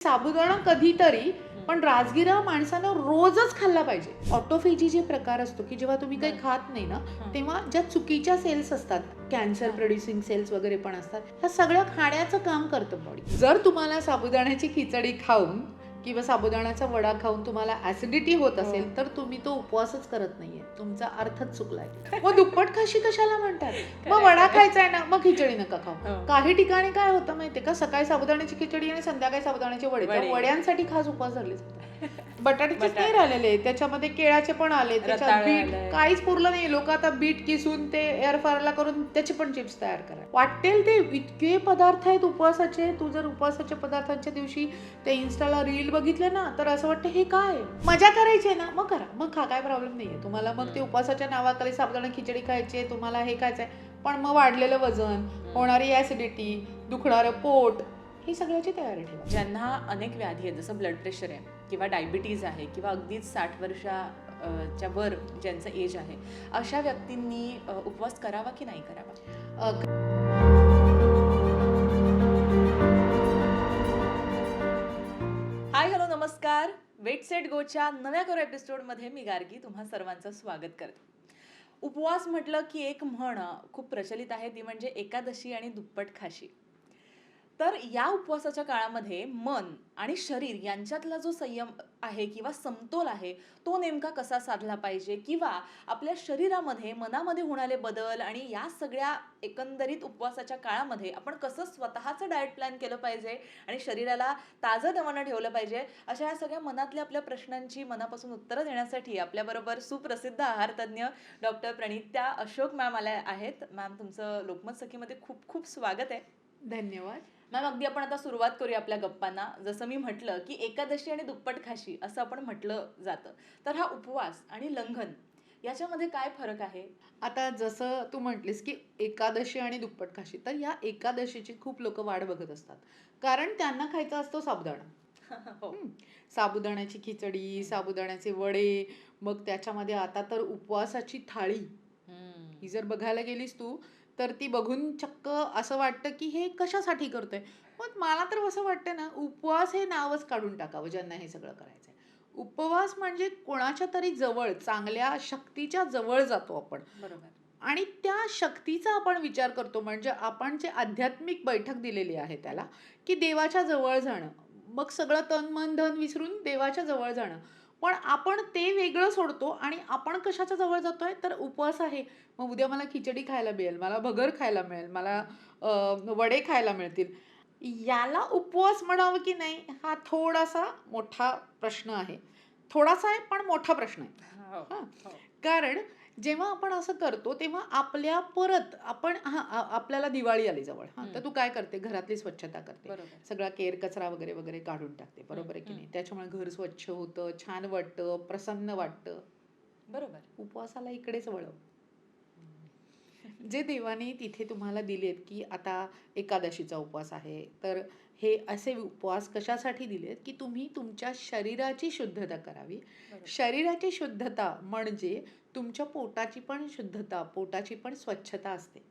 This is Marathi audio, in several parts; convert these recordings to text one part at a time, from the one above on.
साबुदाणा कधीतरी पण राजगिरा माणसानं रोजच खाल्ला पाहिजे ऑटोफेजी जे प्रकार असतो की जेव्हा तुम्ही काही. खात नाही ना. तेव्हा ज्या चुकीच्या सेल्स असतात कॅन्सर. प्रोड्युसिंग सेल्स वगैरे पण असतात ह्या सगळं खाण्याचं काम करतं बॉडी जर तुम्हाला साबुदाण्याची खिचडी खाऊन किंवा साबुदाण्याचा वडा खाऊन तुम्हाला ऍसिडिटी होत हो. असेल तर तुम्ही तो उपवासच करत नाहीये तुमचा अर्थच चुकलाय मग दुप्पट खाशी कशाला म्हणतात मग. वडा खायचा आहे ना मग खिचडी नका खाऊ हो. काही ठिकाणी काय होतं माहितीये का सकाळी साबुदाण्याची खिचडी आणि संध्याकाळी साबुदाण्याचे वडे. वड्यांसाठी खास उपवास धरले जातात बटाट्याचेच नाही. राहिलेले त्याच्यामध्ये केळाचे पण आले त्याच्यात बीट. काहीच पुरलं नाही लोक आता बीट किसून ते एअर फायरला करून त्याचे पण चिप्स तयार करा वाटेल ते इतके पदार्थ आहेत उपवासाचे. तू जर उपवासाच्या पदार्थांच्या दिवशी ते इन्स्टाला रील बघितले ना तर असं वाटतं हे काय? मजा करायची आहे ना? मग करा. मग खा. काय प्रॉब्लेम नाहीये. तुम्हाला मग ते. उपवासाच्या नावाखाली साबुदाणा खिचडी खायची तुम्हाला हे खायचंय पण मग वाढलेलं वजन होणारी ऍसिडिटी दुखणारं पोट ही सगळ्याची तयारी ठेवा. ज्यांना अनेक व्याधी आहेत जसं ब्लड प्रेशर आहे किंवा डायबिटीज आहे किंवा अगदीच साठ वर्षा च्या वर ज्यांचं एज आहे अशा व्यक्तींनी उपवास करावा की नाही करावा? वेट सेट गोच्या नव्या करो एपिसोडमध्ये मी गार्गी तुम्हा सर्वांचं स्वागत करते. उपवास म्हटलं की एक म्हण खूप प्रचलित आहे ती म्हणजे एकादशी आणि दुप्पट खाशी. तर या उपवासाच्या काळामध्ये मन आणि शरीर यांच्यातला जो संयम आहे किंवा समतोल आहे तो नेमका कसा साधला पाहिजे? किंवा आपल्या शरीरामध्ये मनामध्ये होणारे बदल आणि या सगळ्या एकंदरीत उपवासाच्या काळामध्ये आपण कसं स्वतःचं डाएट प्लॅन केलं पाहिजे आणि शरीराला ताजं दमानं ठेवलं पाहिजे अशा या सगळ्या मनातल्या आपल्या प्रश्नांची मनापासून उत्तरं देण्यासाठी आपल्याबरोबर सुप्रसिद्ध आहार तज्ज्ञ डॉक्टर प्रणित्या अशोक मॅम आल्या आहेत. मॅम तुमचं लोकमत सखीमध्ये खूप खूप स्वागत आहे. धन्यवाद. मॅम अगदी आपण आता सुरुवात करूया आपल्या गप्पांना. जसं मी म्हटलं की एकादशी आणि दुप्पट खाशी असं आपण म्हटलं जातं. तर हा उपवास आणि लंघन याच्यामध्ये काय फरक आहे? आता जसं तू म्हटलीस की एकादशी आणि दुप्पट खाशी तर या एकादशीची खूप लोक वाट बघत असतात. कारण त्यांना खायचा असतो साबुदाणा. हो. साबुदाण्याची खिचडी साबुदाण्याचे वडे मग त्याच्यामध्ये आता तर उपवासाची थाळी. ही जर बघायला गेलीस तू तर ती बघून चक्क असं वाटतं की हे कशासाठी करतोय? पण मला तर असं वाटतं ना उपवास हे नावच काढून टाकावं ज्यांना हे सगळं करायचंय. उपवास म्हणजे कोणाच्या तरी जवळ चांगल्या शक्तीच्या जवळ जातो आपण. बरोबर. आणि त्या शक्तीचा आपण विचार करतो म्हणजे आपण जे आध्यात्मिक बैठक दिलेली आहे त्याला की देवाच्या जवळ जाणं. मग सगळं तन मन धन विसरून देवाच्या जवळ जाणं. पण आपण ते वेगळं सोडतो आणि आपण कशाच्या जवळ जातोय तर उपवास आहे मग उद्या मला खिचडी खायला मिळेल मला भगर खायला मिळेल मला वडे खायला मिळतील याला उपवास म्हणावं की नाही हा थोडासा मोठा प्रश्न आहे थोडासा आहे पण मोठा प्रश्न आहे हा. हो. कारण जेव्हा आपण असं करतो तेव्हा आपल्या परत आपण हा आपल्याला दिवाळी आली जवळ. हा तर. तू काय करते? घरातली स्वच्छता करते. सगळा केर कचरा वगैरे वगैरे काढून टाकते. बरोबर आहे की नाही? त्याच्यामुळे घर स्वच्छ होतं छान वाटतं प्रसन्न वाटतं. बरोबर. उपवासाला इकडेच वळव. जे देवाने तिथे तुम्हाला दिलेत की आता एकादशीचा उपवास आहे तर हे असे उपवास कशासाठी दिलेत की तुम्ही तुमच्या शरीराची शुद्धता करावी. शरीराची शुद्धता म्हणजे तुमच्या पोटाची पण शुद्धता पोटाची पण स्वच्छता असते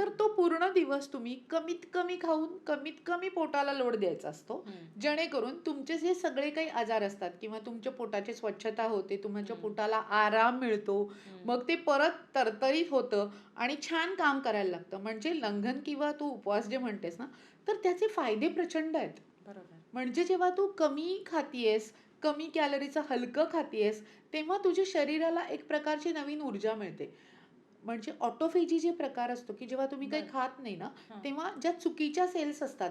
तर तो पूर्ण दिवस तुम्ही कमीत कमी खाऊन कमीत कमी पोटाला लोड द्यायचा असतो. जेणेकरून तुमचे जे सगळे काही आजार असतात किंवा तुमच्या पोटाची स्वच्छता होते तुमच्या. पोटाला आराम मिळतो. मग ते परत तरतरीत होतं आणि छान काम करायला लागतं म्हणजे लंघन किंवा तू उपवास जे म्हणतेस ना तर त्याचे फायदे प्रचंड आहेत बरोबर म्हणजे जेव्हा तू कमी खातीयेस कमी कॅलरीचं हलकं खातीयेस तेव्हा तुझ्या शरीराला एक प्रकारची नवीन ऊर्जा मिळते म्हणजे ऑटोफेजी जे प्रकार असतो की जेव्हा तुम्ही काही. खात नाही ना. तेव्हा ज्या चुकीच्या सेल्स असतात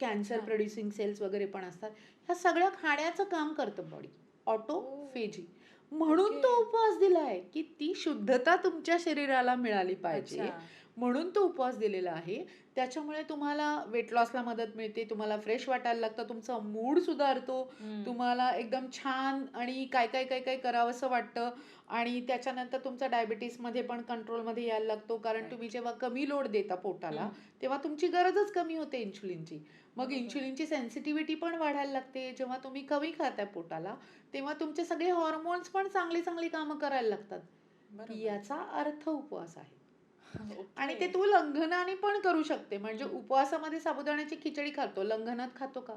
कॅन्सर. प्रोड्युसिंग सेल्स वगैरे पण असतात ह्या सगळ्या खाण्याचं काम करतं बॉडी ऑटोफेजी म्हणून तो. उपवास दिलाय की ती शुद्धता तुमच्या शरीराला मिळाली पाहिजे. म्हणून तो उपवास दिलेला आहे त्याच्यामुळे तुम्हाला वेट लॉसला मदत मिळते तुम्हाला फ्रेश वाटायला लागतं तुमचा मूड सुधारतो. तुम्हाला एकदम छान आणि काय काय काय काय करावंसं वाटतं आणि त्याच्यानंतर तुमचा डायबिटीसमध्ये पण कंट्रोलमध्ये यायला लागतो कारण. तुम्ही जेव्हा कमी लोड देता पोटाला. तेव्हा तुमची गरजच कमी होते इन्शुलिनची मग. इन्शुलिनची सेन्सिटिव्हिटी पण वाढायला लागते जेव्हा तुम्ही कमी खाताय पोटाला तेव्हा तुमचे सगळे हॉर्मोन्स पण चांगली चांगली कामं करायला लागतात. याचा अर्थ उपवास आहे. आणि ते तू लंघनाने पण करू शकते. म्हणजे उपवासामध्ये साबुदाण्याची खिचडी खातो. लंघनात खातो का?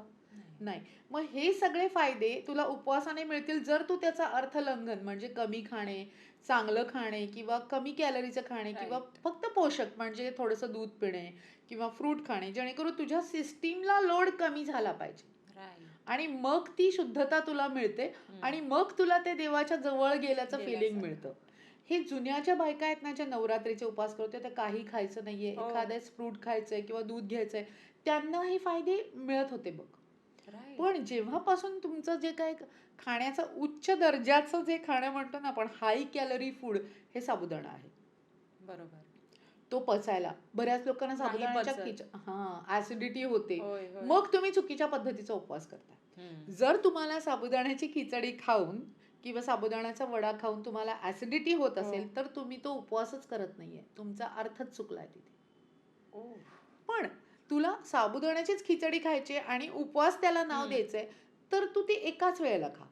नाही. मग हे सगळे फायदे तुला उपवासाने मिळतील जर तू त्याचा अर्थलंघन म्हणजे कमी खाणे चांगलं खाणे किंवा कमी कॅलरीचं खाणे किंवा. फक्त पोषक म्हणजे थोडंसं दूध पिणे किंवा फ्रूट खाणे जेणेकरून तुझ्या सिस्टीमला लोड कमी झाला पाहिजे. आणि मग ती शुद्धता तुला मिळते आणि मग तुला ते देवाच्या जवळ गेल्याचं फिलिंग. मिळतं. हे जुन्याच्या बायका आहेत ना ज्या नवरात्रीचे उपास करतो त्या काही खायचं नाहीये. हो. एखाद्याच फ्रूट खायचंय किंवा दूध घ्यायचंय त्यांना हे फायदे मिळत होते बघ. पण जेव्हापासून तुमचं जे काय खाण्याचं उच्च दर्जाचं जे खाणं म्हणतो ना आपण हाय कॅलरी फूड हे साबुदाणा आहे. बरोबर. तो पचायला. बऱ्याच लोकांना साबुदाण्याच्या हा ऍसिडिटी होते. मग तुम्ही चुकीच्या पद्धतीचा उपवास करता. जर तुम्हाला साबुदाण्याची खिचडी खाऊन किंवा साबुदाण्याचा वडा खाऊन तुम्हाला ऍसिडिटी होत हो. असेल तर तुम्ही तो उपवासच करत नाहीये तुमचा अर्थच चुकलाय तिथे ओ. पण तुला साबुदाण्याचीच खिचडी खायची आहे आणि उपवास त्याला नाव हम्म. द्यायचंय तर तू ते एकाच वेळेला खा.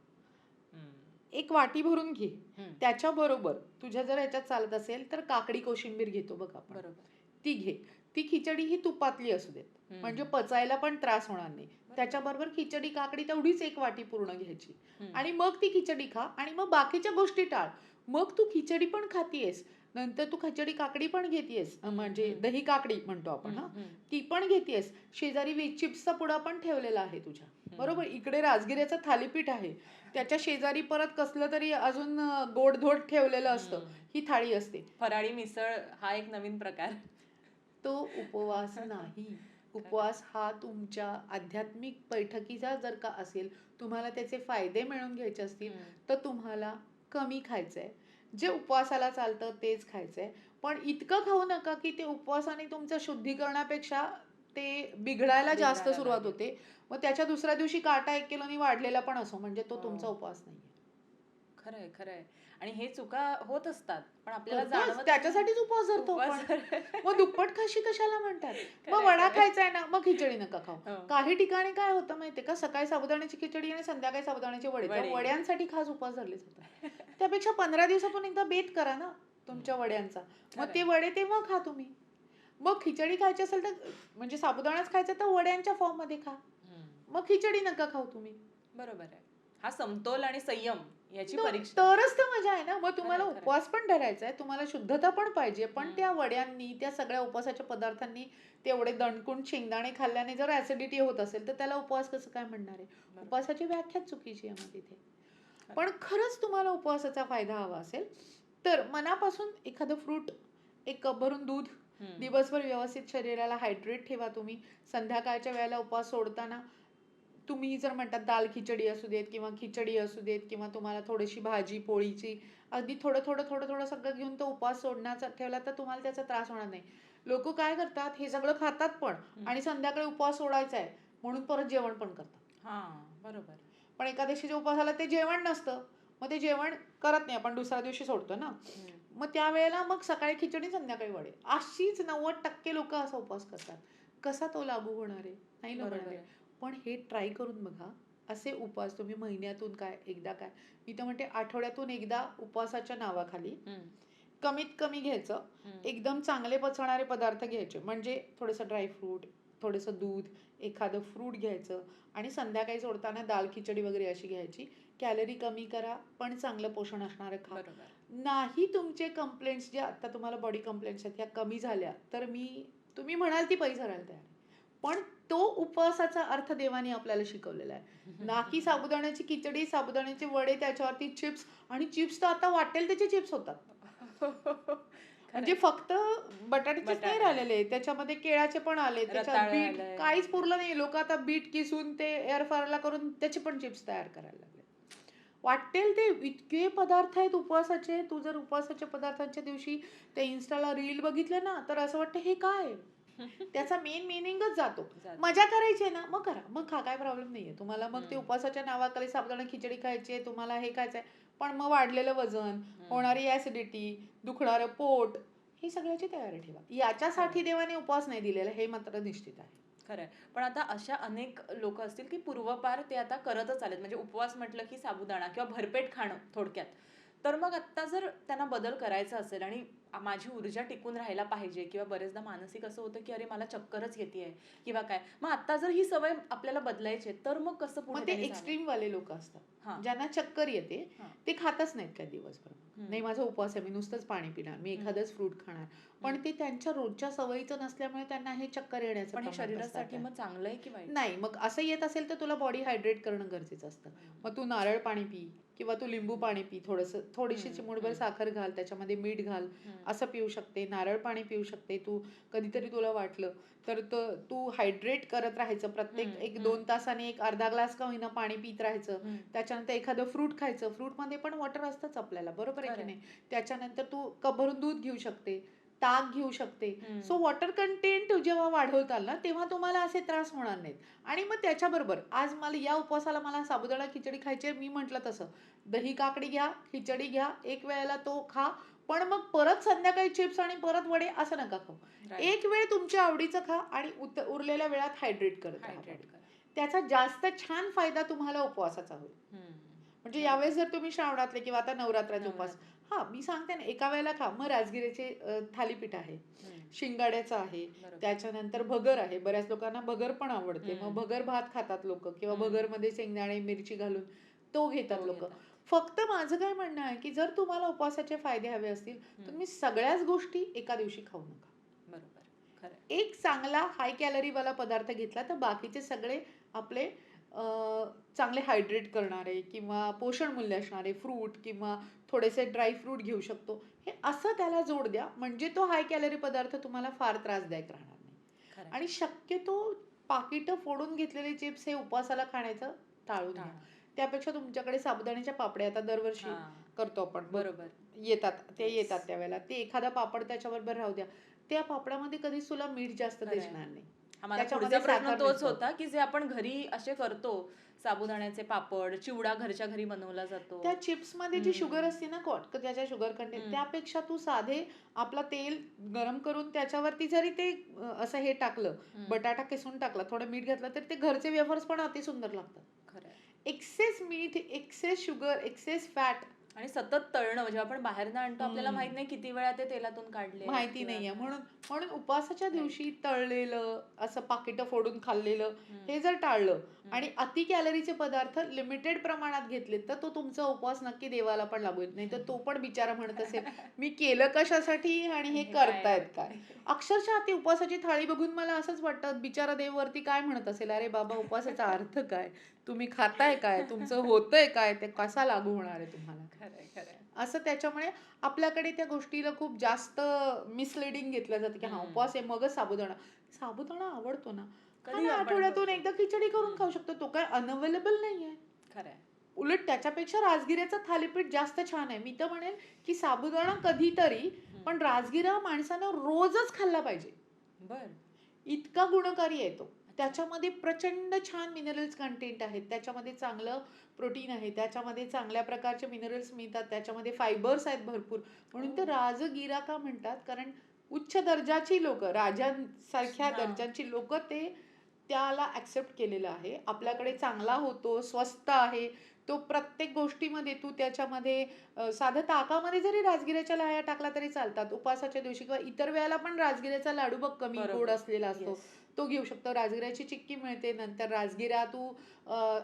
एक वाटी भरून घे हम्म. त्याच्याबरोबर तुझ्या जर ह्याच्यात चालत असेल तर काकडी कोशिंबीर घेतो बघ आपण बरोबर ती घे ती खिचडी ही तुपातली असू देत. म्हणजे पचायला पण त्रास होणार नाही. त्याच्याबरोबर खिचडी काकडी तेवढीच एक वाटी पूर्ण घ्यायची. आणि मग ती खिचडी खा आणि मग बाकीच्या गोष्टी टाळ. मग तू खिचडी पण खातीयस. नंतर तू खिचडी काकडी पण घेतीयस. म्हणजे. दही काकडी म्हणतो आपण हा. ती पण घेतीयस. शेजारी वेज चिप्सचा पुडा पण ठेवलेला आहे तुझ्या. बरोबर? इकडे राजगिऱ्याचं थालीपीठ आहे. त्याच्या शेजारी परत कसलं तरी अजून गोडधोड ठेवलेलं असतं. ही थाळी असते. फराळी मिसळ हा एक नवीन प्रकार. तो उपवास नाही उपवास हा तुमच्या आध्यात्मिक बैठकीचा जर का असेल तुम्हाला त्याचे फायदे मिळवून घ्यायचे असतील. तर तुम्हाला कमी खायचंय जे उपवासाला चालतं तेच खायचंय पण इतकं खाऊ नका की ते उपवासाने तुमचं शुद्धीकरणापेक्षा ते बिघडायला जास्त सुरुवात. होते मग त्याच्या दुसऱ्या दिवशी काटा एक किलोनी वाढलेला पण असो म्हणजे तो हो. तुमचा उपवास नाही खरंय खरंय आणि हे चुका होत असतात पण आपल्याला त्याच्यासाठीच उपवास धरतो मग दुप्पट खाशी कशाला म्हणतात? मग वडा. खायचा आहे ना मग खिचडी नका खाऊ. हो. काही ठिकाणी काय होतं माहितीये का? सकाळी साबुदाण्याची खिचडी आणि संध्याकाळी साबुदाण्याचे वडे. वड्यांसाठी खास उपवास धरले जातात. त्यापेक्षा पंधरा दिवसातून एकदा बेत करा ना तुमच्या वड्यांचा. मग ते. वडे तेव्हा खा तुम्ही. मग खिचडी खायची असेल तर म्हणजे साबुदाणाच खायचा तर वड्यांच्या फॉर्ममध्ये खा. मग खिचडी नका खाऊ तुम्ही. बरोबर आहे. हा समतोल आणि संयम. याची परीक्षा तरच तर मजा आहे ना मग तुम्हाला. उपवास पण धरायचा आहे तुम्हाला शुद्धता पण पाहिजे पण. त्या वड्यांनी त्या सगळ्या उपवासाच्या पदार्थांनी तेवढे दणकून शेंगदाणे खाल्ल्याने जर ऍसिडिटी होत असेल तर त्याला उपवास कसं काय म्हणणार आहे. उपवासाची व्याख्याच चुकीची आहे मग तिथे पण खरंच तुम्हाला उपवासाचा फायदा हवा असेल तर मनापासून एखादं फ्रूट एक कप भरून दूध. दिवसभर व्यवस्थित शरीराला हायड्रेट ठेवा तुम्ही संध्याकाळच्या वेळेला उपवास सोडताना तुम्ही जर म्हणतात दाल खिचडी असू देत किंवा खिचडी असू देत किंवा तुम्हाला थोडीशी भाजी पोळीची अगदी थोडं थोडं थोडं थोडं सगळं घेऊन तो उपवास सोडण्याचा ठेवला तर तुम्हाला त्याचा त्रास होणार नाही. लोक काय करतात हे सगळं खातात पण आणि संध्याकाळी उपवास सोडायचा आहे म्हणून परत जेवण पण करतात. हा बरोबर. पण एकादशीच्या उपवासाला ते जेवण नसतं मग ते जेवण करत नाही आपण दुसऱ्या दिवशी सोडतो ना. मग त्यावेळेला मग सकाळी खिचडी संध्याकाळी वडे. अशीच नव्वद टक्के लोक असा उपवास करतात. कसा तो लागू होणार आहे? नाही आहे आहे. पण हे ट्राय करून बघा असे उपवास तुम्ही महिन्यातून काय एकदा काय. मी तर म्हणते आठवड्यातून एकदा उपवासाच्या नावाखाली. कमीत कमी घ्यायचं. एकदम चांगले पचणारे पदार्थ घ्यायचे. म्हणजे थोडंसं ड्रायफ्रूट थोडंसं दूध एखादं फ्रूट घ्यायचं. आणि संध्याकाळी सोडताना दाल खिचडी वगैरे अशी घ्यायची. कॅलरी कमी करा पण चांगलं पोषण असणारं खा. नाही तुमचे कंप्लेंट्स जे आता तुम्हाला बॉडी कंप्लेंट्स आहेत ह्या कमी झाल्या तर मी तुम्ही म्हणाल ती पैसा राहायला तयार. पण तो उपवासाचा अर्थ देवाने आपल्याला शिकवलेला आहे. ना की साबुदाण्याची खिचडी साबुदाण्याचे वडे त्याच्यावरती चिप्स आणि चिप्स तर आता वाटेल त्याचे चिप्स होतात. म्हणजे फक्त बटाट्याचेच नाही. राहिलेले त्याच्यामध्ये केळाचे पण आले त्याच्यात बीट. काहीच पुरलं नाही. लोक आता बीट किसून ते एअर फायरला करून त्याचे पण चिप्स तयार करायला लागले. वाटेल ते इतके पदार्थ आहेत उपवासाचे. तू जर उपवासाच्या पदार्थांच्या दिवशी ते इन्स्टाला रील बघितले ना तर असं वाटतं हे काय? त्याचा मेन मिनिंगच जातो. मजा करायची आहे ना मग करा. मग खा काय प्रॉब्लेम नाहीये. तुम्हाला मग ते. उपवासाच्या नावाखाली साबुदाणा खिचडी खायची आहे तुम्हाला हे खायचंय पण मग वाढलेलं वजन होणारी ऍसिडिटी दुखणारं पोट ही सगळ्याची तयारी ठेवा. याच्यासाठी देवाने उपवास नाही दिलेला हे मात्र निश्चित आहे. खरंय पण आता अशा अनेक लोक असतील की पूर्वपार ते आता करतच आलेत. म्हणजे उपवास म्हटलं की साबुदाणा किंवा भरपेट खाणं थोडक्यात. तर मग आता जर त्यांना बदल करायचा असेल आणि माझी ऊर्जा टिकून राहायला पाहिजे किंवा बरेचदा मानसिक असं होतं की अरे मला चक्करच येते किंवा काय मग आता जर ही सवय आपल्याला बदलायची आहे, तर मग कसं पुढे? एक्स्ट्रीम वाले लोक असतात. ज्यांना चक्कर येते. ते खातच नाहीत काय दिवसभर. नाही माझा उपवास आहे मी नुसतंच पाणी पिणार मी. एखादंच फ्रूट खाणार पण. ते त्यांच्या रोजच्या सवयीचं नसल्यामुळे त्यांना हे चक्कर येण्याचं हे शरीरासाठी. मग चांगलं आहे की नाही मग असं येत असेल तर तुला बॉडी हायड्रेट करणं गरजेचं असतं मग तू नारळ पाणी पी किंवा तू लिंबू पाणी पी थोडंसं थोडीशी चिमूटभर हम्म. साखर घाल त्याच्यामध्ये मीठ घाल. असं पिऊ शकते नारळ पाणी पिऊ शकते तू कधीतरी तुला वाटलं तर त- हायड्रेट करत राहायचं प्रत्येक एक. दोन तासाने एक अर्धा ग्लास का होईना पाणी पित राहायचं हम्म. त्याच्यानंतर एखादं फ्रूट खायचं. फ्रूटमध्ये पण वॉटर असतंच आपल्याला. बरोबर आहे की. नाही? त्याच्यानंतर तू कप भरून दूध घेऊ शकते ताक घेऊ शकते. सो वॉटर कंटेंट जेव्हा वाढवताल ना तेव्हा तुम्हाला असे त्रास होणार नाहीत. आणि मग त्याच्याबरोबर आज मला या उपवासाला मला साबुदाणा खिचडी खायची मी म्हटलं तसं. दही काकडी घ्या खिचडी घ्या एक वेळेला तो खा. पण मग परत संध्याकाळी चिप्स आणि परत वडे असं नका खाऊ. एक वेळ तुमच्या आवडीचं खा आणि उरलेल्या वेळात हायड्रेट करत त्याचा जास्त छान फायदा तुम्हाला उपवासाचा होईल. म्हणजे यावेळेस जर तुम्ही श्रावणातले किंवा आता नवरात्राचे उपवास. हा मी सांगते ना एका वेळेला खा मग राजगिरीचे थालीपीठ आहे. शिंगाड्याचं आहे. त्याच्यानंतर भगर आहे बऱ्याच लोकांना भगर पण आवडते मग. भगर भात खातात लोक किंवा. भगरमध्ये शेंगदाणे मिरची घालून तो घेतात लोक. फक्त माझं काय म्हणणं आहे की जर तुम्हाला उपवासाचे फायदे हवे असतील तर. तुम्ही सगळ्याच गोष्टी एका दिवशी खाऊ नका बरोबर. एक चांगला हाय कॅलरीवाला पदार्थ घेतला तर बाकीचे सगळे आपले चांगले हायड्रेट करणारे किंवा पोषण मूल्य असणारे फ्रूट किंवा थोडेसे ड्राय फ्रूट घेऊ शकतो हे असं त्याला जोड द्या म्हणजे तो हाय कॅलरी पदार्थ तुम्हाला फार त्रासदायक राहणार नाही. आणि शक्यतो पाकिटं फोडून घेतलेले चिप्स हे उपवासाला खाण्याचं टाळून घ्या टाळा. त्यापेक्षा तुमच्याकडे साबुदाण्याच्या पापड्या आता दरवर्षी. करतो आपण बरोबर येतात ते. येतात त्यावेळेला ते एखादा पापड त्याच्याबरोबर राहू द्या त्या पापडामध्ये कधीच तुला मीठ जास्त. दिसणार नाही आम्हाला पुढचा प्रश्न तोच. होता की जे आपण घरी असे करतो साबुदाण्याचे पापड चिवडा घरच्या घरी बनवला जातो त्या चिप्समध्ये जी. शुगर असते ना कॉट त्याच्या शुगर कंटेंट. त्यापेक्षा तू साधे आपलं तेल गरम करून त्याच्यावरती जरी ते असं हे टाकलं. बटाटा किसून टाकला थोडं मीठ घातलं तर ते घरचे वेफर्स पण अति सुंदर लागतात. एक्सेस मीठ एक्सेस शुगर एक्सेस फॅट आणि सतत तळणं म्हणजे आपण बाहेर आणतो आपल्याला. माहीत नाही किती वेळा ते तेलातून काढले माहिती नाहीये म्हणून म्हणून उपवासाच्या दिवशी तळलेलं असं पाकिटं फोडून खाल्लेलं हे जर टाळलं आणि अति कॅलरीचे पदार्थ लिमिटेड प्रमाणात घेतले तर तो तुमचा उपवास नक्की देवाला पण लागू येत नाही. तर तो पण बिचारा म्हणत असेल मी केलं कशासाठी आणि हे करतायत काय? अक्षरशः ती उपवासाची थाळी बघून मला असंच वाटतं बिचारा देववरती काय म्हणत असेल? अरे बाबा उपवासाचा अर्थ काय? तुम्ही खाताय काय? तुमचं होतंय काय? ते कसा लागू होणार आहे तुम्हाला? खरंय खरंय. असं त्याच्यामुळे आपल्याकडे त्या गोष्टीला खूप जास्त मिसलिडिंग घेतलं जातं की हा. उपवास आहे मगच साबुदाणा. साबुदाणा आवडतो ना. कधी आठवड्यातून. एकदा खिचडी करून. खाऊ शकतो. तो काय अनअवेलेबल नाहीये. खरंय. उलट त्याच्यापेक्षा राजगिऱ्याचं थालीपीठ जास्त छान आहे. मी तर म्हणेन की साबुदाणा कधीतरी. पण राजगिरा माणसानं रोजच खाल्ला पाहिजे. बर. इतका गुणकारी आहे तो. त्याच्यामध्ये प्रचंड छान मिनरल्स कंटेंट आहेत. त्याच्यामध्ये चांगलं प्रोटीन आहे. त्याच्यामध्ये चांगल्या प्रकारचे मिनरल्स मिळतात. त्याच्यामध्ये फायबर्स आहेत भरपूर. म्हणून ते हो. राजगिरा का म्हणतात? कारण उच्च दर्जाची लोक राजांसारख्या. दर्जाची लोक ते त्याला ऍक्सेप्ट केलेलं आहे. आपल्याकडे चांगला होतो स्वस्त आहे. तो प्रत्येक गोष्टीमध्ये तू त्याच्यामध्ये साधं ताकामध्ये जरी राजगिऱ्याच्या लाह्या टाकला तरी चालतात. उपवासाच्या दिवशी किंवा इतर वेळेला पण राजगिऱ्याचा लाडू बघ कमी. गोड असलेला असतो. तो घेऊ शकतो राजगिऱ्याची चिक्की मिळते नंतर राजगिरा तू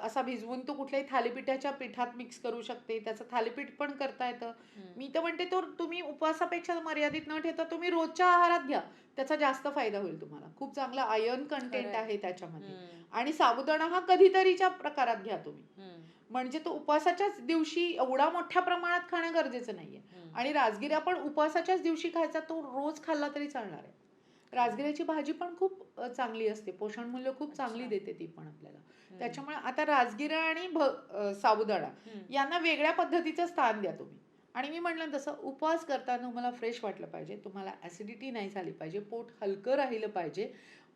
असा भिजवून तो कुठल्याही थालीपीठाच्या पिठात मिक्स करू शकते त्याचं थालीपीठ पण करता येतं. मी तर म्हणते तो तुम्ही उपवासापेक्षा मर्यादित न ठेवता तुम्ही रोजच्या आहारात घ्या त्याचा जास्त फायदा होईल तुम्हाला खूप चांगला आयर्न कंटेंट. आहे त्याच्यामध्ये. आणि साबुदाणा हा कधीतरीच्या प्रकारात घ्या तुम्ही. म्हणजे तो उपवासाच्याच दिवशी एवढा मोठ्या प्रमाणात खाणं गरजेचं नाहीये. आणि राजगिरा पण उपवासाच्याच दिवशी खायचा तो रोज खाल्ला तरी चालणार आहे राजगिऱ्याची भाजी पण खूप चांगली असते पोषण मूल्य खूप चांगली. देते ती पण आपल्याला. त्याच्यामुळे आता राजगिरा आणि भ साबुदाणा. यांना वेगळ्या पद्धतीचं स्थान द्या तुम्ही आणि मी म्हणलं तसं उपवास करताना तुम्हाला फ्रेश वाटलं पाहिजे तुम्हाला ॲसिडिटी नाही झाली पाहिजे पोट हलकं राहिलं पाहिजे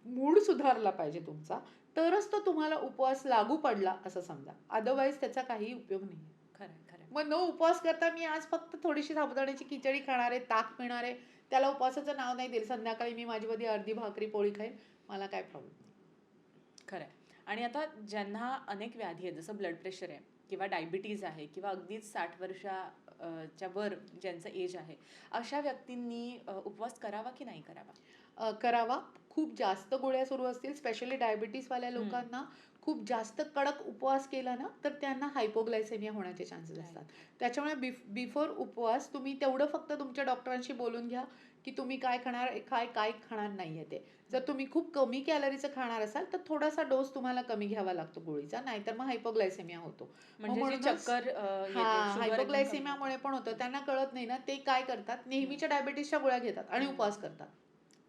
मूड सुधारला पाहिजे तुमचा तरच तो तुम्हाला उपवास लागू पडला असं समजा अदरवाईज त्याचा काही उपयोग नाही खरंय खरंय मग न उपवास करता मी आज फक्त थोडीशी साबुदाण्याची खिचडी खाणार आहे ताक पिणार आहे त्याला उपवासाचं नाव नाही देईल. संध्याकाळी मी माझी मध्ये अर्धी भाकरी पोळी खाईन. मला काय प्रॉब्लेम नाही. खरंय आणि आता ज्यांना अनेक व्याधी आहेत जसं ब्लड प्रेशर आहे किंवा डायबिटीज आहे किंवा अगदीच साठ वर्षा अ, च्या वर ज्यांचं एज आहे अशा व्यक्तींनी उपवास करावा की नाही करावा? करावा. खूप जास्त गोळ्या सुरू असतील स्पेशली डायबिटीसवाल्या हम्म. लोकांना. खूप जास्त कडक उपवास केला ना तर त्यांना हायपोग्लायसेमिया होण्याचे चान्सेस. असतात. त्याच्यामुळे बिफ बिफोर उपवास तुम्ही तेवढं फक्त तुमच्या डॉक्टरांशी बोलून घ्या की तुम्ही काय खाणार काय काय खाणार नाहीये ते. जर तुम्ही खूप कमी कॅलरीचं खाणार असाल तर थोडासा डोस तुम्हाला कमी घ्यावा लागतो गोळीचा नाहीतर मग हायपोग्लायसेमिया होतो. म्हणजे चक्कर हा हायपोग्लायसेमियामुळे पण होतं. त्यांना कळत नाही ना ते काय करतात? नेहमीच्या डायबिटीसच्या गोळ्या घेतात आणि. उपवास करतात.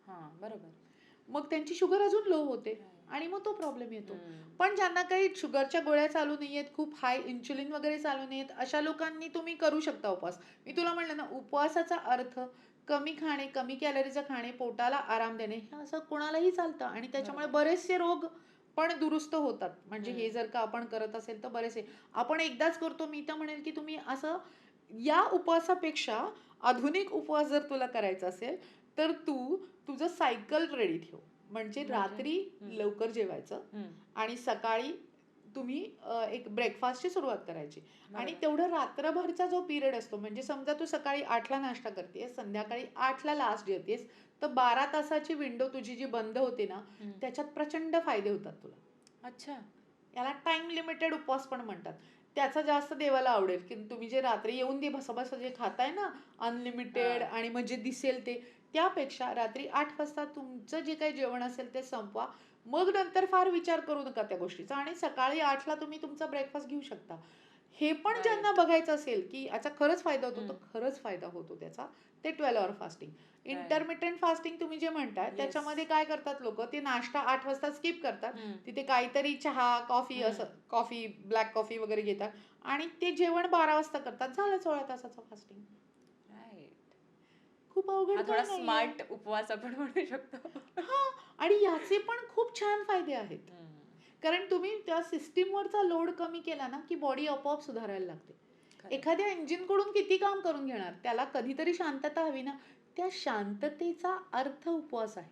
हा बरोबर. मग त्यांची शुगर अजून लो होते. आणि मग तो प्रॉब्लेम येतो. पण ज्यांना काही शुगरच्या गोळ्या चालू नाहीयेत खूप हाय इन्सुलिन वगैरे चालू नाहीयेत अशा लोकांनी तुम्ही करू शकता उपवास मी तुला म्हणलं ना उपवासाचा अर्थ कमी खाणे कमी कॅलरीचं खाणे पोटाला आराम देणे हे असं कोणालाही चालतं आणि त्याच्यामुळे. बरेचसे रोग पण दुरुस्त होतात म्हणजे हे. जर का आपण करत असेल तर बरेचसे आपण एकदाच करतो मी तर म्हणेल की तुम्ही असं या उपवासापेक्षा आधुनिक उपवास जर तुला करायचा असेल तर तू तुझं सायकल रेडी ठेव म्हणजे म्हणजे? रात्री. लवकर जेवायचं. आणि सकाळी तुम्ही एक ब्रेकफास्टची सुरुवात करायची आणि. तेवढं रात्रभरचा जो पिरियड असतो म्हणजे समजा तू सकाळी आठला नाश्ता करतेस संध्याकाळी आठला लास्ट जेवतेस तर बारा तासाची विंडो तुझी जी बंद होते ना. त्याच्यात प्रचंड फायदे होतात तुला अच्छा याला टाइम लिमिटेड उपवास पण म्हणतात त्याचा जास्त देवाला आवडेल. की तुम्ही जे रात्री येऊन दे बसा जे खाताय ना अनलिमिटेड. आणि म्हणजे दिसेल ते त्यापेक्षा रात्री आठ वाजता तुमचं जे काही जेवण असेल ते संपवा. मग नंतर फार विचार करू नका त्या गोष्टीचा. आणि सकाळी आठला तुम्ही तुमचा ब्रेकफास्ट घेऊ शकता. हे पण. ज्यांना बघायचं असेल की याचा खरंच फायदा होतो तर. खरंच फायदा होतो त्याचा ते twelve hour fasting intermittent fasting तुम्ही जे म्हणताय. त्याच्यामध्ये काय करतात लोक ते नाश्ता आठ वाजता स्किप करतात. तिथे काहीतरी चहा कॉफी. असं कॉफी ब्लॅक कॉफी वगैरे घेतात आणि ते जेवण बारा वाजता करतात झालं सोळा तासाचं फास्टिंग. खूप अवघड थोडा. स्मार्ट उपवास आपण म्हणू शकतो हा आणि याचे पण खूप छान फायदे आहेत. कारण तुम्ही त्या सिस्टीमवरचा लोड कमी केला ना की बॉडी आपोआप सुधारायला लागते. एखाद्या engine कडून किती काम करून घेणार त्याला कधीतरी शांतता हवी ना. त्या शांततेचा अर्थ उपवास आहे.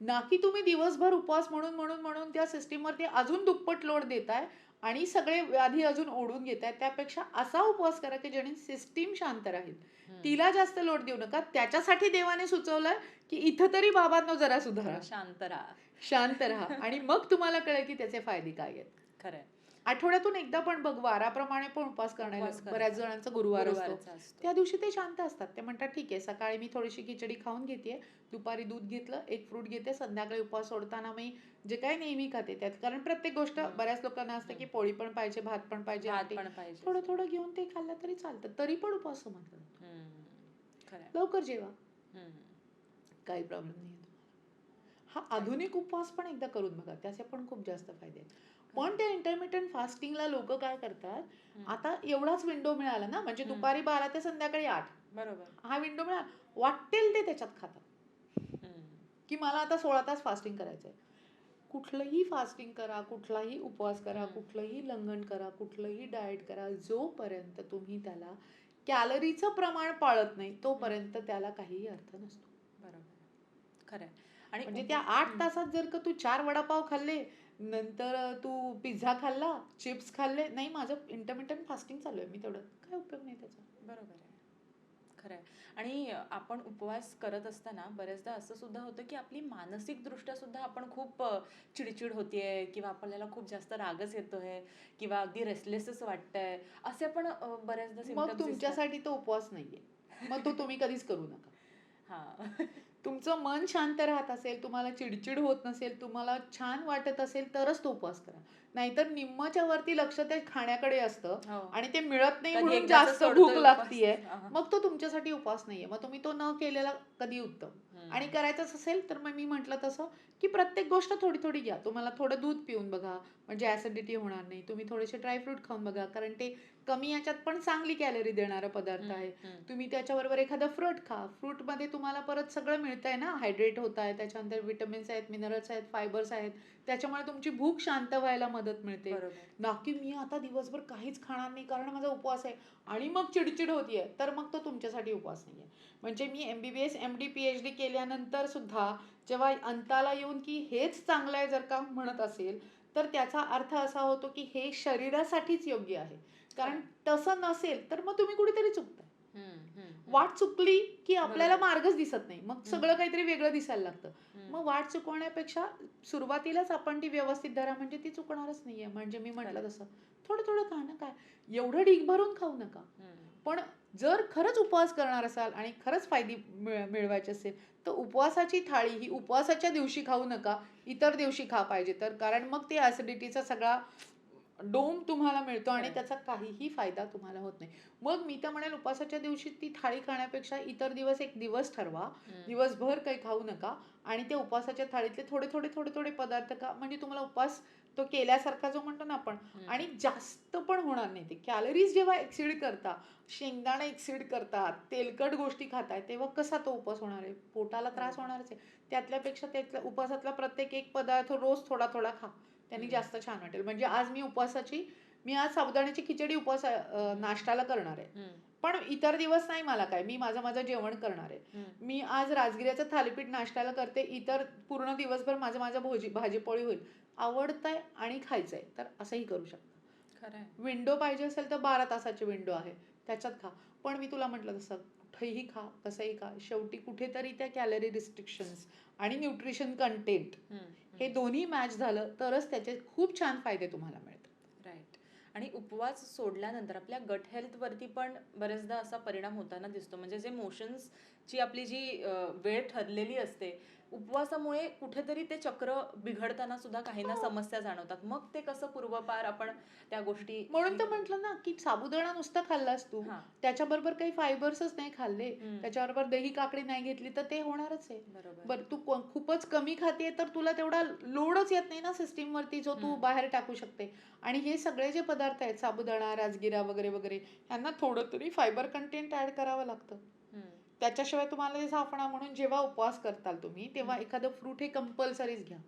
ना की तुम्ही दिवसभर उपवास म्हणून म्हणून म्हणून त्या सिस्टीमवरती अजून दुप्पट लोड देताय आणि सगळे व्याधी अजून ओढून घेताय. त्यापेक्षा असा उपवास करा की ज्याने सिस्टीम शांत राहील. तिला जास्त लोड देऊ नका. त्याच्यासाठी देवाने सुचवलंय की इथं तरी बाबांनो जरा सुधारा. शांत राहा. शांत राहा आणि मग तुम्हाला कळेल की त्याचे फायदे काय आहेत खरंय आठवड्यातून एकदा पण बघ वाराप्रमाणे पण उपवास करतात. बऱ्याच जणांचा गुरुवार असतो. त्या दिवशी ते शांत असतात ते म्हणतात ठीक आहे सकाळी मी थोडीशी खिचडी खाऊन घेते दुपारी दूध घेतलं एक फ्रूट घेते संध्याकाळी उपवास सोडताना मी जे काही नेहमी खाते त्यात कारण प्रत्येक गोष्ट. बऱ्याच लोकांना असतं की. पोळी पण पाहिजे भात पण पाहिजे थोडं थोडं घेऊन ते खाल्लं तरी चालतं तरी पण उपवास. खरंय. लवकर जेवा. काही प्रॉब्लेम नाही हा आधुनिक उपवास पण एकदा करून बघा त्याचे पण खूप जास्त फायदे आहेत. पण त्या इंटरमिटंट फास्टिंगला लोक काय करतात. आता एवढाच विंडो मिळाला ना म्हणजे. दुपारी बारा ते संध्याकाळी आठ. बरोबर. हा विंडो मिळाला वाटेल ते त्याच्यात खातात. की मला आता सोळा तास फास्टिंग करायचं आहे कुठलंही फास्टिंग करा कुठलाही उपवास करा. कुठलंही लंघन करा कुठलंही डाएट करा जोपर्यंत तुम्ही त्याला कॅलरीचं प्रमाण पाळत नाही तोपर्यंत त्याला काहीही अर्थ नसतो. बरोबर. खरंय. आणि म्हणजे त्या आठ. तासात जर का तू चार वडापाव खाल्ले नंतर तू पिझ्झा खाल्ला चिप्स खाल्ले नाही माझं इंटरमिटंट फास्टिंग चालू आहे मी तेवढं काय उपयोग नाही त्याचा. बरोबर आहे. खरंय आणि आपण उपवास करत असताना बऱ्याचदा असं सुद्धा होतं की आपली मानसिक दृष्ट्या सुद्धा आपण खूप चिडचिड होतीये किंवा आपल्याला खूप जास्त रागच येतोय किंवा अगदी रेस्टलेसच वाटतंय असे पण बऱ्याचदा मग. तुमच्यासाठी तो उपवास नाहीये. मग तो तुम्ही कधीच करू नका. हा. तुमचं मन शांत राहत असेल तुम्हाला चिडचिड होत नसेल तुम्हाला छान वाटत असेल तरच तो उपवास करा नाहीतर निम्मच्या वरती लक्ष ते खाण्याकडे असतं हो. आणि ते मिळत नाही म्हणून जास्त भूक. लागतीये. मग तो तुमच्यासाठी उपवास नाहीये मग तुम्ही तो न केलेला कधी उत्तम. आणि करायचंच असेल तर मग मी म्हटलं तसं की प्रत्येक गोष्ट थोडी थोडी घ्या तुम्हाला थोडं दूध पिऊन बघा म्हणजे ऍसिडिटी होणार नाही तुम्ही थोडेसे ड्रायफ्रूट खाऊन बघा कारण ते कमी याच्यात पण चांगली कॅलरी देणारा पदार्थ आहे. तुम्ही त्याच्याबरोबर एखादं फ्रूट खा. फ्रूटमध्ये तुम्हाला परत सगळं मिळतंय ना. हायड्रेट होत आहे. त्याच्यानंतर विटमिन्स आहेत मिनरल्स आहेत फायबर्स आहेत. त्याच्यामुळे तुमची भूक शांत व्हायला मदत मिळते. बरोबर. ना की मी आता दिवसभर काहीच खाणार नाही कारण माझा उपवास आहे. आणि मग चिडचिड होतीये. तर मग तो तुमच्यासाठी उपवास नाहीये. म्हणजे मी M B B S M D P H D केल्यानंतर सुद्धा जेव्हा अंताला येऊन की हेच चांगलं आहे जर का म्हणत असेल तर त्याचा अर्थ असा होतो की हे शरीरासाठीच योग्य आहे. कारण तसं नसेल तर मग तुम्ही कुठेतरी हम्म. वाट चुकली की आपल्याला. मार्गच दिसत नाही मग सगळं. काहीतरी वेगळं दिसायला लागतं. मग वाट चुकवण्यापेक्षा सुरुवातीलाच आपण ती व्यवस्थित धरा म्हणजे ती चुकणारच नाहीये म्हणजे मी म्हटलं. तसं थोडं थोडं खा ना काय एवढं ढीग भरून खाऊ नका. पण जर खरंच उपवास करणार असाल आणि खरंच फायदे मिळ मिळवायचे असेल तर उपवासाची थाळी ही उपवासाच्या दिवशी खाऊ नका इतर दिवशी खा पाहिजे तर कारण मग ते ॲसिडिटीचा सगळा डोम तुम्हाला मिळतो आणि. त्याचा काहीही फायदा तुम्हाला होत नाही मग मी तर म्हणेल उपवासाच्या दिवशी ती थाळी खाण्यापेक्षा इतर दिवस एक दिवस ठरवा. दिवसभर काही खाऊ नका आणि ते उपवासाच्या थाळीतले थोडे थोडे थोडे थोडे पदार्थ का म्हणजे तुम्हाला उपवास तो केल्यासारखा जो म्हणतो ना आपण. आणि जास्त पण होणार नाही ते कॅलरीज जेव्हा एक्सिड करता शेंगदाणे एक्सिड करतात तेलकट गोष्टी खाताय तेव्हा कसा तो उपवास होणार आहे पोटाला त्रास बरोबर. आहे त्यातल्यापेक्षा त्यातल्या उपवासातला प्रत्येक एक पदार्थ रोज थोडा थोडा खा त्यांनी. जास्त छान वाटेल. म्हणजे आज मी उपवासाची मी आज साबुदाण्याची खिचडी उपवास नाश्त्याला करणार आहे. पण इतर दिवस नाही मला काय. मी माझं माझं जेवण करणार आहे. मी आज राजगिऱ्याचं थालीपीठ नाश्त्याला करते. इतर पूर्ण दिवसभर माझं माझं भोजी भाजीपोळी होईल. आवडतंय आणि खायचंय. तर असंही करू शकता. विंडो पाहिजे असेल तर बारा तासाची विंडो आहे. त्याच्यात खा. पण मी तुला म्हटलं तसं कुठेही खा कसंही खा. शेवटी कुठेतरी त्या कॅलरी रिस्ट्रिक्शन्स आणि न्यूट्रिशन कंटेंट. हे दोन्ही मॅच झालं तरच त्याचे खूप छान फायदे तुम्हाला मिळतात. राईट आणि उपवास सोडल्यानंतर आपल्या गट हेल्थवरती पण बरेचदा असा परिणाम होताना दिसतो. म्हणजे जे मोशन्सची आपली जी वेळ ठरलेली असते उपवासामुळे कुठेतरी ते चक्र बिघडताना सुद्धा काहींना हो. समस्या जाणवतात मग ते कसं पूर्वपार आपण त्या गोष्टी म्हणून तर म्हटलं ना की साबुदाणा नुसता खाल्लास तू. त्याच्याबरोबर काही फायबर्सच नाही खाल्ले. त्याच्याबरोबर दही काकडी नाही घेतली तर ते होणारच आहे बरोबर बरं तू खूपच कमी खाते तर तुला तेवढा लोडच येत नाही ना सिस्टीम वरती जो तू. बाहेर टाकू शकते आणि हे सगळे जे पदार्थ आहेत साबुदाणा राजगिरा वगैरे वगैरे यांना थोडं तरी फायबर कंटेंट ऍड करावं लागतं. त्याच्याशिवाय तुम्हाला जे साफणा म्हणून जेव्हा उपवास करताल तुम्ही तेव्हा. एखादं फ्रूट हे कंपल्सरीच घ्या.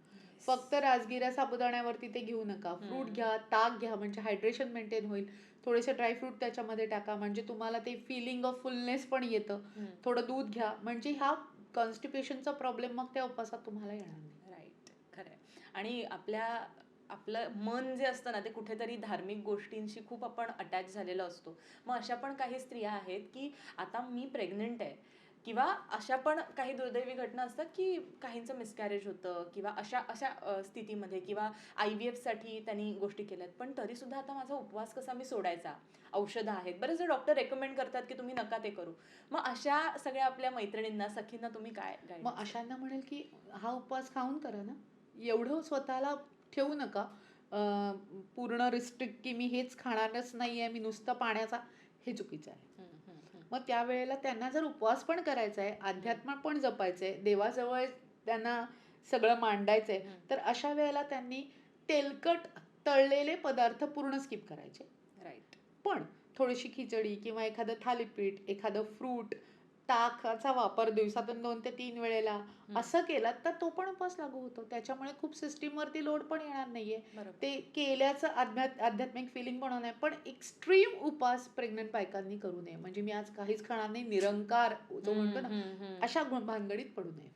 फक्त राजगिरा साबुदाण्यावरती ते घेऊ नका. फ्रूट. घ्या ताक घ्या म्हणजे हायड्रेशन मेंटेन होईल. थोडेसे ड्रायफ्रूट त्याच्यामध्ये टाका म्हणजे तुम्हाला ते फिलिंग ऑफ फुलनेस पण येतं. थोडं दूध घ्या. म्हणजे ह्या कॉन्स्टिपेशनचा प्रॉब्लेम मग त्या उपवासात तुम्हाला येणार नाही. राईट खरंय. आणि आपल्या आपलं मन जे असतं ना ते कुठेतरी धार्मिक गोष्टींशी खूप आपण अटॅच झालेलो असतो. मग अशा पण काही स्त्रिया आहेत की आता मी प्रेग्नंट आहे. किंवा अशा पण काही दुर्दैवी घटना असतात की काहींचं मिसकॅरेज होतं किंवा अशा अशा स्थितीमध्ये किंवा आय व्ही एफसाठी त्यांनी गोष्टी केल्यात. पण तरीसुद्धा आता माझा उपवास कसा मी सोडायचा? औषधं आहेत. बरेच डॉक्टर रेकमेंड करतात की तुम्ही नका ते करू. मग अशा सगळ्या आपल्या मैत्रिणींना सखींना तुम्ही काय मग अशांना म्हणेल की हा उपवास खाऊन करा ना. एवढं स्वतःला ठेवू नका अं, पूर्ण रिस्ट्रिक्ट की मी हेच खाणारच नाही आहे मी नुसतं पाण्याचा हे चुकीचं आहे. मग त्यावेळेला त्यांना जर उपवास पण करायचा आहे अध्यात्म पण जपायचं आहे देवाजवळ त्यांना सगळं मांडायचं आहे. तर अशा वेळेला त्यांनी तेलकट तळलेले पदार्थ पूर्ण स्किप करायचे राईट पण थोडीशी खिचडी किंवा एखादं थालीपीठ एखादं फ्रूट ताकाचा वापर दिवसातून दोन ते तीन वेळेला असं केलं तर तो पण उपवास लागू होतो. त्याच्यामुळे खूप सिस्टीमवरती लोड पण येणार नाहीये. ते केल्याचं आध्यात आध्यात्मिक फिलिंग पण होणार पण एक्स्ट्रीम उपास प्रेग्नंट बायकांनी करू नये. म्हणजे मी आज काहीच खाणार नाही निरंकार जो म्हणतो ना अशा भानगडीत पडू नये.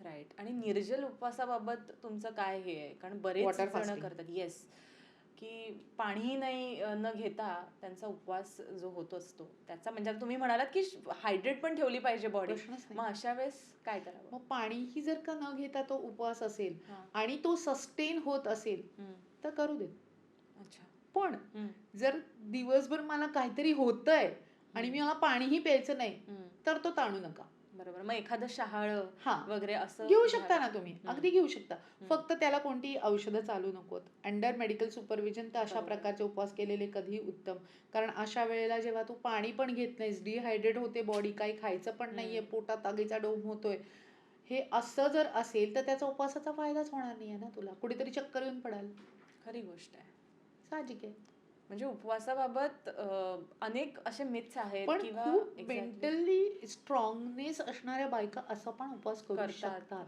राईट आणि निर्जल उपवासाबाबत तुमचं काय हे आहे? कारण बरेच जण. करतात. येस की पाणीही नाही न घेता त्यांचा उपवास जो होत असतो त्याचा म्हणजे तुम्ही म्हणालात की हायड्रेट पण ठेवली पाहिजे बॉडी मग अशा वेळेस काय करावं मग पाणीही जर का न घेता तो उपवास असेल. आणि तो सस्टेन होत असेल. तर करू देत अच्छा पण. जर दिवसभर मला काहीतरी होतंय आणि मी मला पाणीही प्यायचं नाही. तर तो ताणू नका बरोबर मग एखादं शहाळ हा वगैरे असं घेऊ शकता. ना तुम्ही. अगदी घेऊ शकता. फक्त त्याला कोणती औषधं चालू नकोत अंडर मेडिकल सुपरविजन तर अशा. प्रकारचे उपवास केलेले कधीही उत्तम कारण अशा वेळेला जेव्हा तू पाणी पण घेत नाहीस डिहायड्रेट होते बॉडी काही खायचं पण नाहीये. पोटात आगीचा डोम होतोय हे असं जर असेल तर त्याचा उपवासाचा फायदाच होणार नाहीये ना तुला कुठेतरी चक्कर येऊन पडाल खरी गोष्ट आहे साहजिक आहे म्हणजे उपवासाबाबत अनेक असे मिथ्स आहेत किंवा मेंटली स्ट्रॉंगनेस असणाऱ्या बायका असं पण उपवास करू शकतात.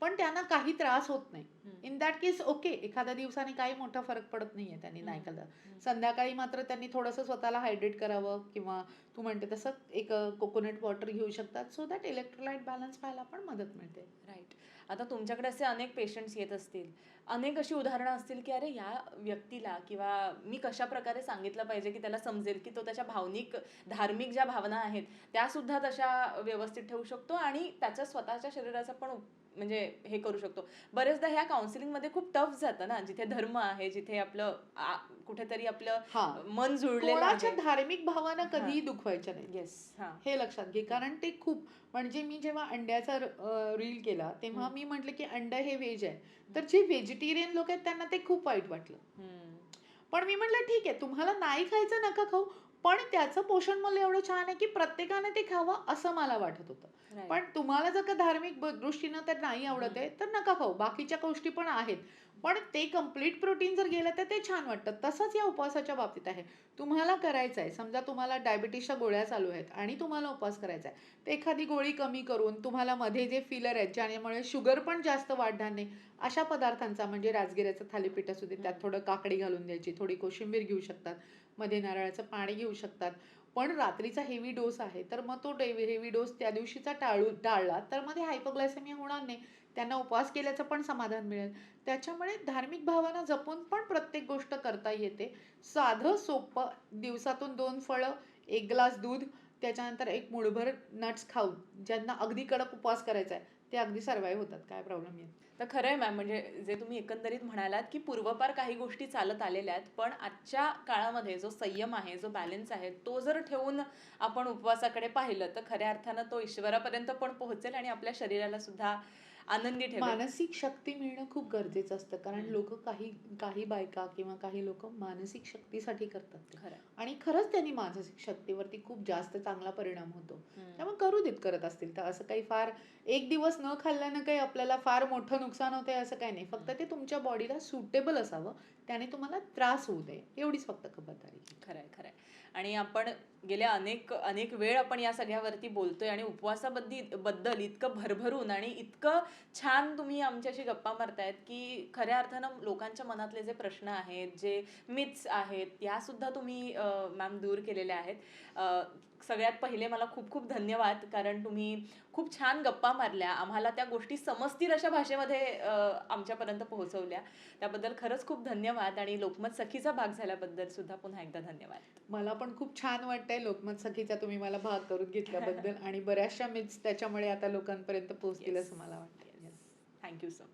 पण त्यांना काही त्रास होत नाही. इन दॅट केस ओके एखाद्या दिवसाने काही मोठा फरक पडत नाहीये त्यांनी नाही. केलं संध्याकाळी मात्र त्यांनी थोडंसं स्वतःला हायड्रेट करावं किंवा तू म्हणते तसं एक कोकोनट वॉटर घेऊ शकतात सो दॅट इलेक्ट्रोलाइट बॅलन्स व्हायला पण मदत मिळते. राईट आता तुमच्याकडे असे अनेक पेशंट्स येत असतील. अनेक अशी उदाहरणं असतील की अरे या व्यक्तीला किंवा मी कशा प्रकारे सांगितलं पाहिजे की त्याला समजेल की तो त्याच्या भावनिक धार्मिक ज्या भावना आहेत त्या सुद्धा तशा व्यवस्थित ठेवू शकतो आणि त्याच्या स्वतःच्या शरीराचा पण म्हणजे हे करू शकतो. बरेचदा ह्या काउन्सिलिंगमध्ये खूप टफ जातं ना जिथे धर्म आहे जिथे आपलं कुठेतरी आपलं मन जुळलेलं धार्मिक भावना कधीही दुखवायच्या नाही. येस हां. हे लक्षात घे. कारण ते खूप म्हणजे मी जेव्हा अंड्याचा रील केला तेव्हा. मी म्हटलं की अंड हे व्हेज आहे. तर जे व्हेजिटेरियन लोक आहेत त्यांना ते खूप वाईट वाटलं. पण मी म्हटलं ठीक आहे तुम्हाला नाही खायचं नका खाऊ. पण त्याचं पोषण मूल्य एवढं छान आहे की प्रत्येकाने ते खावं असं मला वाटत होतं. पण तुम्हाला जर का धार्मिक दृष्टीनं तर नाही आवडत आहे तर नका खाऊ. बाकीच्या गोष्टी पण आहेत. पण ते कंप्लीट प्रोटीन जर गेलं तर ते छान वाटतं. तसंच या उपवासाच्या बाबतीत आहे. तुम्हाला करायचं आहे. समजा तुम्हाला डायबिटीसच्या गोळ्या चालू आहेत आणि तुम्हाला उपवास करायचा आहे. तर एखादी गोळी कमी करून तुम्हाला मध्ये जे फिलर आहेत ज्यामुळे शुगर पण जास्त वाढणार नाही अशा पदार्थांचा म्हणजे राजगिऱ्याचं थालीपीठ असू दे त्यात. थोडं काकडी घालून द्यायची थोडी कोशिंबीर घेऊ शकतात. मध्ये नारळाचं पाणी घेऊ शकतात. पण रात्रीचा हेवी डोस आहे तर मग तो हेवी डोस त्या दिवशीचा टाळू टाळला तर मग ते हायपोग्लायसेमिया होणार नाही. त्यांना उपवास केल्याचं पण समाधान मिळेल. त्याच्यामुळे धार्मिक भावना जपून पण प्रत्येक गोष्ट करता येते. साधं सोपं दिवसातून दोन फळं एक ग्लास दूध त्याच्यानंतर एक मुळभर नट्स खाऊन ज्यांना अगदी कडक उपवास करायचा आहे. ते अगदी सर्वाईव्ह होतात काय प्रॉब्लेम येत तर खरं आहे मॅम म्हणजे जे तुम्ही एकंदरीत म्हणालात की पूर्वपार काही गोष्टी चालत आलेल्या आहेत पण आजच्या काळामध्ये जो संयम आहे जो बॅलन्स आहे तो जर ठेवून आपण उपवासाकडे पाहिलं तर खऱ्या अर्थानं तो ईश्वरापर्यंत पण पोहोचेल आणि आपल्या शरीराला सुद्धा आनंदी ठेवेल. मानसिक शक्ती मिळणं खूप गरजेचं असतं. कारण. लोक काही काही बायका किंवा काही लोक मानसिक शक्तीसाठी करतात. खरं. आहे. आणि खरंच त्यांनी मानसिक शक्तीवरती खूप जास्त चांगला परिणाम होतो. त्यामुळे करू देत करत असतील. तर असं काही फार एक दिवस न खाल्ल्यानं काही आपल्याला फार मोठं नुकसान होतंय असं काही नाही. फक्त ते तुमच्या बॉडीला सुटेबल असावं. त्याने तुम्हाला त्रास होऊ नये एवढीच फक्त खबरदारी खरंय खरंय. आणि आपण गेल्या अनेक अनेक वेळ आपण या सगळ्यावरती बोलतोय आणि उपवासाबद्दी बद्दल इतकं भरभरून आणि इतकं छान तुम्ही आमच्याशी गप्पा मारतायत की खऱ्या अर्थानं लोकांच्या मनातले जे प्रश्न आहेत जे मिथ्स आहेत या सुद्धा तुम्ही मॅम दूर केलेल्या आहेत. सगळ्यात पहिले मला खूप खूप धन्यवाद कारण तुम्ही खूप छान गप्पा मारल्या. आम्हाला त्या गोष्टी समजतील अशा भाषेमध्ये आमच्यापर्यंत पोहोचवल्या. त्याबद्दल खरंच खूप धन्यवाद आणि लोकमत सखीचा भाग झाल्याबद्दल सुद्धा पुन्हा एकदा धन्यवाद. मला पण खूप छान वाटतंय लोकमत सखीचा तुम्ही मला भाग करून घेतल्याबद्दल आणि बऱ्याचशा मिथ्स त्याच्यामुळे आता लोकांपर्यंत पोहोचतील. असं मला वाटतं थँक्यू सो मच थँक्यू